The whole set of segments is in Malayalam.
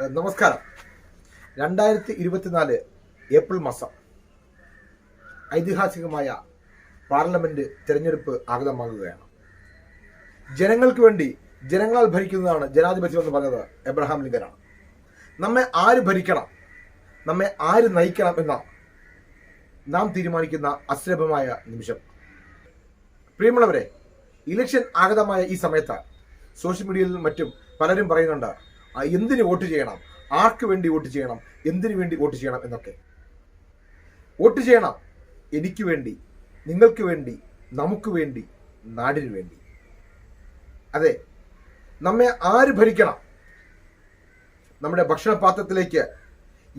നമസ്കാരം. രണ്ടായിരത്തി ഇരുപത്തിനാല് ഏപ്രിൽ മാസം ഐതിഹാസികമായ പാർലമെന്റ് തെരഞ്ഞെടുപ്പ് ആഗതമാകുകയാണ്. ജനങ്ങൾക്ക് വേണ്ടി ജനങ്ങളാൽ ഭരിക്കുന്നതാണ് ജനാധിപത്യം എന്ന് പറഞ്ഞത് എബ്രഹാം ലിങ്കനാണ്. നമ്മെ ആര് ഭരിക്കണം നമ്മെ ആര് നയിക്കണം എന്ന നാം തീരുമാനിക്കുന്ന അശ്രഭമായ നിമിഷം. പ്രിയമുള്ളവരെ ഇലക്ഷൻ ആഗതമായ ഈ സമയത്ത് സോഷ്യൽ മീഡിയയിലും മറ്റും പലരും പറയുന്നുണ്ട് "ആ, എന്തിന് വോട്ട് ചെയ്യണം? ആർക്ക് വേണ്ടി വോട്ട് ചെയ്യണം? എന്തിനു വേണ്ടി വോട്ട് ചെയ്യണം എന്നൊക്കെ. വോട്ട് ചെയ്യണം എനിക്ക് വേണ്ടി നിങ്ങൾക്ക് വേണ്ടി നമുക്ക് വേണ്ടി നാടിന് വേണ്ടി. അതെ നമ്മെ ആര് ഭരിക്കണം? നമ്മുടെ ഭക്ഷണപാത്രത്തിലേക്ക്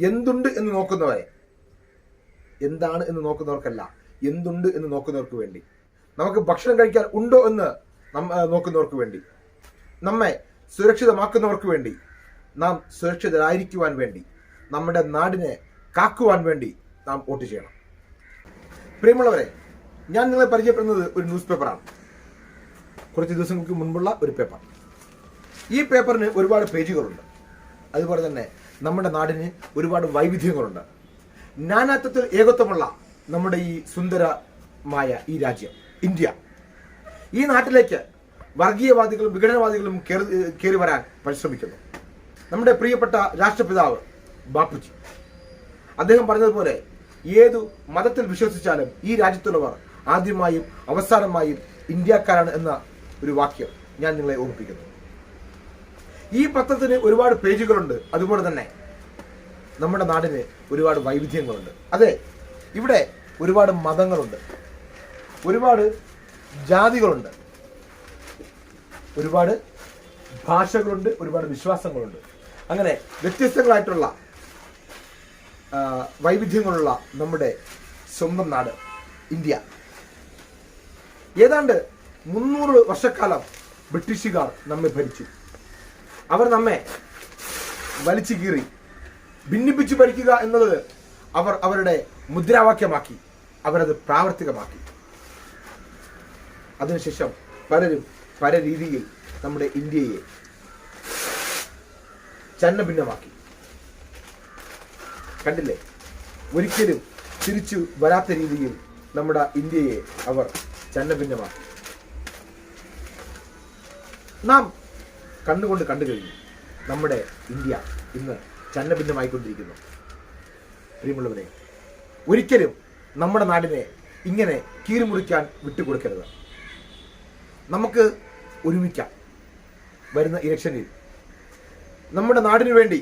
എന്തുണ്ട് എന്ന് നോക്കുന്നവരെ. എന്താണ് എന്ന് നോക്കുന്നവർക്കല്ല എന്തുണ്ട് എന്ന് നോക്കുന്നവർക്ക് വേണ്ടി. നമുക്ക് ഭക്ഷണം കഴിക്കാൻ ഉണ്ടോ എന്ന് നോക്കുന്നവർക്ക് വേണ്ടി. നമ്മെ സുരക്ഷിതമാക്കുന്നവർക്ക് വേണ്ടി നാം സുരക്ഷിതരായിരിക്കുവാൻ വേണ്ടി നമ്മുടെ നാടിനെ കാക്കുവാൻ വേണ്ടി നാം വോട്ട് ചെയ്യണം. പ്രിയമുള്ളവരെ ഞാൻ നിങ്ങളെ പരിചയപ്പെടുന്നത് ഒരു ന്യൂസ് പേപ്പറാണ്. കുറച്ച് ദിവസങ്ങൾക്ക് മുൻപുള്ള ഒരു പേപ്പർ. ഈ പേപ്പറിന് ഒരുപാട് പേജുകളുണ്ട്. അതുപോലെ തന്നെ നമ്മുടെ നാടിന് ഒരുപാട് വൈവിധ്യങ്ങളുണ്ട്. നാനാത്വത്തിൽ ഏകത്വമുള്ള നമ്മുടെ ഈ സുന്ദരമായ ഈ രാജ്യം ഇന്ത്യ. ഈ നാട്ടിലേക്ക് വർഗീയവാദികളും വിഘടനവാദികളും കയറി വരാൻ പരിശ്രമിക്കുന്നു. നമ്മുടെ പ്രിയപ്പെട്ട രാഷ്ട്രപിതാവ് ബാപ്പുജി. അദ്ദേഹം പറഞ്ഞതുപോലെ ഏതു മതത്തിൽ വിശ്വസിച്ചാലും ഈ രാജ്യത്തുള്ളവർ ആദ്യമായും അവസാനമായും ഇന്ത്യക്കാരാണ് എന്ന ഒരു വാക്യം ഞാൻ നിങ്ങളെ ഓർമ്മിപ്പിക്കുന്നു. ഈ പത്രത്തിന് ഒരുപാട് പേജുകളുണ്ട്. അതുപോലെ തന്നെ നമ്മുടെ നാടിന് ഒരുപാട് വൈവിധ്യങ്ങളുണ്ട്. അതെ ഇവിടെ ഒരുപാട് മതങ്ങളുണ്ട്. ഒരുപാട് ജാതികളുണ്ട്. ഒരുപാട് ഭാഷകളുണ്ട് ഒരുപാട് വിശ്വാസങ്ങളുണ്ട്. അങ്ങനെ വ്യത്യസ്തങ്ങളായിട്ടുള്ള വൈവിധ്യങ്ങളുള്ള നമ്മുടെ സ്വന്തം നാട് ഇന്ത്യ. ഏതാണ്ട് മുന്നൂറ് വർഷക്കാലം ബ്രിട്ടീഷുകാർ നമ്മെ ഭരിച്ചു. അവർ നമ്മെ വലിച്ചു കീറി. ഭിന്നിപ്പിച്ചു ഭരിക്കുക എന്നത് അവർ അവരുടെ മുദ്രാവാക്യമാക്കി. അവരത് പ്രാവർത്തികമാക്കി. അതിനുശേഷം പലരും പല രീതിയിൽ നമ്മുടെ ഇന്ത്യയെ ചന്നഭിന്നമാക്കി. കണ്ടില്ലേ? ഒരിക്കലും തിരിച്ചു വരാത്ത രീതിയിൽ നമ്മുടെ ഇന്ത്യയെ അവർ ചന്നഭിന്നമാക്കി. നാം കണ്ണുകൊണ്ട് കണ്ടു കഴിഞ്ഞു നമ്മുടെ ഇന്ത്യ ഇന്ന് ചന്നഭിന്നമായിക്കൊണ്ടിരിക്കുന്നു. പ്രിയമുള്ളവരെ ഒരിക്കലും നമ്മുടെ നാടിനെ ഇങ്ങനെ കീറിമുറിക്കാൻ വിട്ടുകൊടുക്കരുത്. നമുക്ക് ഒരുമിക്കാം. വരുന്ന ഇലക്ഷനിൽ. നമ്മുടെ നാടിനു വേണ്ടി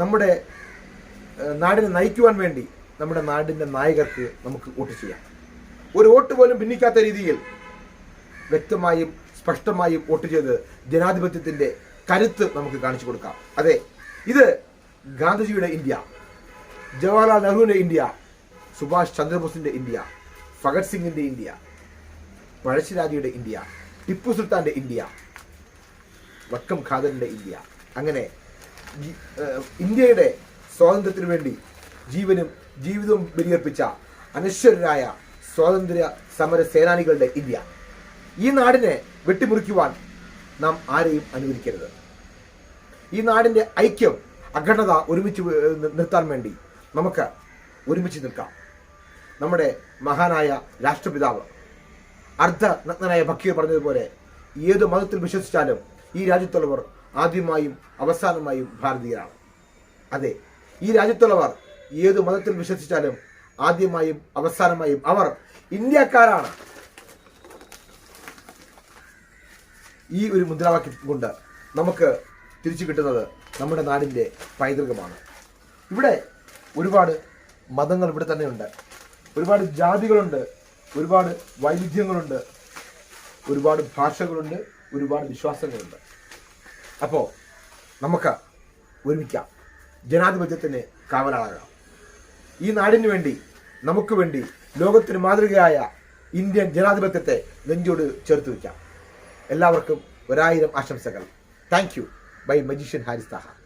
നമ്മുടെ നാടിനെ നയിക്കുവാൻ വേണ്ടി നമ്മുടെ നാടിന്റെ നായകർക്ക് നമുക്ക് വോട്ട് ചെയ്യാം. ഒരു വോട്ട് പോലും ഭിന്നിക്കാത്ത രീതിയിൽ വ്യക്തമായും സ്പഷ്ടമായും വോട്ട് ചെയ്ത് ജനാധിപത്യത്തിന്റെ കരുത്ത് നമുക്ക് കാണിച്ചു കൊടുക്കാം. അതെ ഇത് ഗാന്ധിജിയുടെ ഇന്ത്യ ജവഹർലാൽ നെഹ്റുവിന്റെ ഇന്ത്യ സുഭാഷ് ചന്ദ്രബോസിന്റെ ഇന്ത്യ ഭഗത് സിംഗിന്റെ ഇന്ത്യ പഴശ്ശിരാജയുടെ ഇന്ത്യ ടിപ്പു സുൽത്താന്റെ ഇന്ത്യ വക്കം ഖാദറിന്റെ ഇന്ത്യ. അങ്ങനെ ഇന്ത്യയുടെ സ്വാതന്ത്ര്യത്തിന് വേണ്ടി ജീവനും ജീവിതവും ബലിയർപ്പിച്ച അനശ്വരരായ സ്വാതന്ത്ര്യ സമര സേനാനികളുടെ ഇന്ത്യ. ഈ നാടിനെ വെട്ടിമുറിക്കുവാൻ നാം ആരെയും അനുവദിക്കരുത്. ഈ നാടിന്റെ ഐക്യം അഖണ്ഡത ഒരുമിച്ച് നിർത്താൻ വേണ്ടി നമുക്ക് ഒരുമിച്ച് നിൽക്കാം. നമ്മുടെ മഹാനായ രാഷ്ട്രപിതാവ് അർദ്ധ നഗ്നനായ ഭക്കീർ പറഞ്ഞതുപോലെ ഏത് മതത്തിൽ വിശ്വസിച്ചാലും ഈ രാജ്യത്തുള്ളവർ ആദ്യമായും അവസാനമായും ഭാരതീയരാണ്. അതെ ഈ രാജ്യത്തുള്ളവർ ഏത് മതത്തിൽ വിശ്വസിച്ചാലും ആദ്യമായും അവസാനമായും അവർ ഇന്ത്യക്കാരാണ്. ഈ ഒരു മുദ്രാവാക്യം കൊണ്ട് നമുക്ക് തിരിച്ചു കിട്ടുന്നത് നമ്മുടെ നാടിന്റെ പൈതൃകമാണ്. ഇവിടെ ഒരുപാട് മതങ്ങൾ ഇവിടെ തന്നെയുണ്ട്. ഒരുപാട് ജാതികളുണ്ട്. ഒരുപാട് വൈവിധ്യങ്ങളുണ്ട് ഒരുപാട് ഭാഷകളുണ്ട് ഒരുപാട് വിശ്വാസങ്ങളുണ്ട്. അപ്പോൾ നമുക്ക് ഒരുമിക്കാം. ജനാധിപത്യത്തിന് കാവലാളാകാം ഈ നാടിന് വേണ്ടി നമുക്ക് വേണ്ടി ലോകത്തിന് മാതൃകയായ ഇന്ത്യൻ ജനാധിപത്യത്തെ നെഞ്ചോട് ചേർത്ത് വയ്ക്കാം. എല്ലാവർക്കും ഒരായിരം ആശംസകൾ. Thank you bye magician Haris Taha